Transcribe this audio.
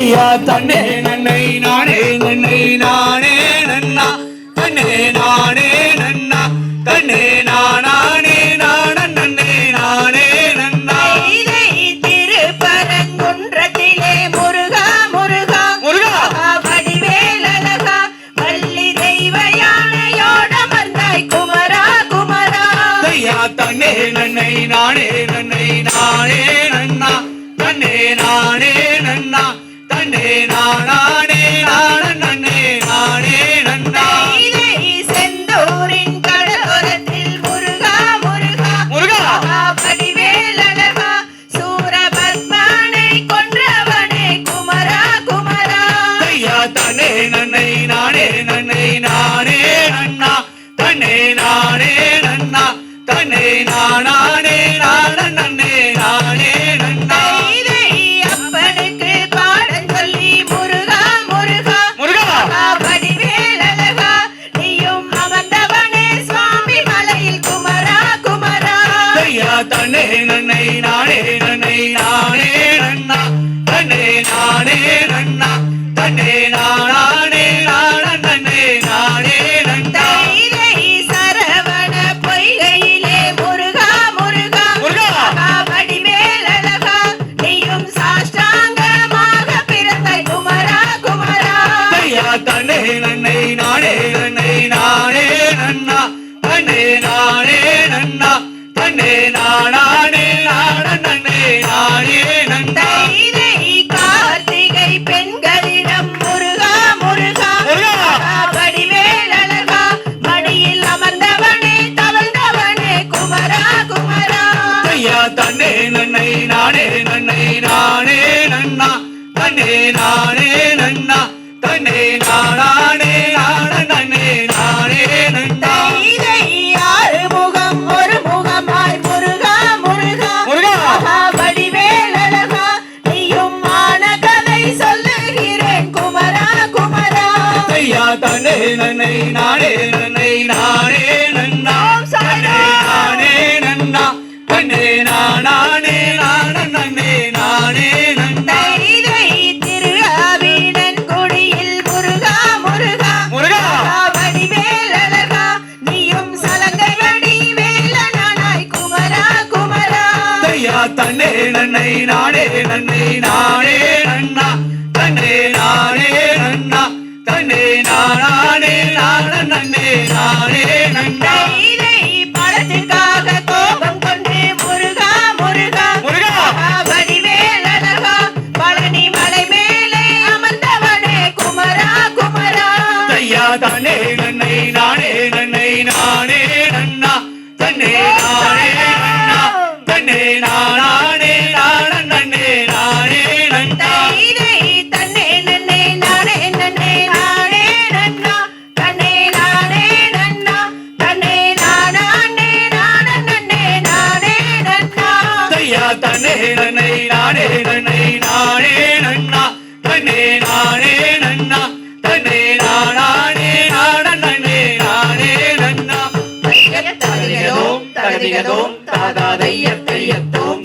ஐயா தன்னே நன்னை நானே நன்னை நானே நன்னா. தன்னே நானே நன்னா. தன்னே நானே நான நன்னே நானே நன்னா. திருப்பரங்குன்றத்திலே முருகா முருகா. முருகா. வடிவேலழகா வள்ளி தெய்வ யானையோட மந்தாய் குமரா குமரா. ஐயா தன்னே நன்னை நானே நன்னை நானே நன்னா. தன்னே நானே நன்னா நானே நான நன்னே. நானே நன்னா இதை செந்தூரின் கடலோரத்தில் தன்னே நன்னை நானே நன்னை நானே நன்னா. தன்னே நானே நன்னா. தன்னே நானே நான. நன்னே நானே நன்னா. சரவண பொய்கையிலே முருகா முருகா. முருகா! வடிவேலழகா நீயும் சாஷ்டாங்கமாக பிறந்த குமரா குமரா. ஐயா தன்னே நன்னை அமர்ந்தவனே தவழ்ந்தவனே குமரா குமரா. ஐயா தன்னே நன்னை நானே நன்னை நானே நன்னா. தன்னே நானே நன்னா. தன்னே நானே நன்னை நானே நன்னா. நானே நன்னா. தன்னே நானே நான நன்னே நானே நன்னா. தன்னே நன்னை நானே நன்னை நானே நன்னா. தன்னே நானே நான நன்னே நானே நன்னா. இதை பழத்துக்காக கோபம் கொண்டு முருகா முருகா. முருகா! வடிவேலழகா பழனி மலை மேலே அமர்ந்தவனே குமரா குமரா. ஐயா தன்னே நன்னை நானே நன்னை நானே நன்னா. தன்னே நானே நன்னா. தன்னே நானே தினதோம் தாதா தையத்தை எத்தோம்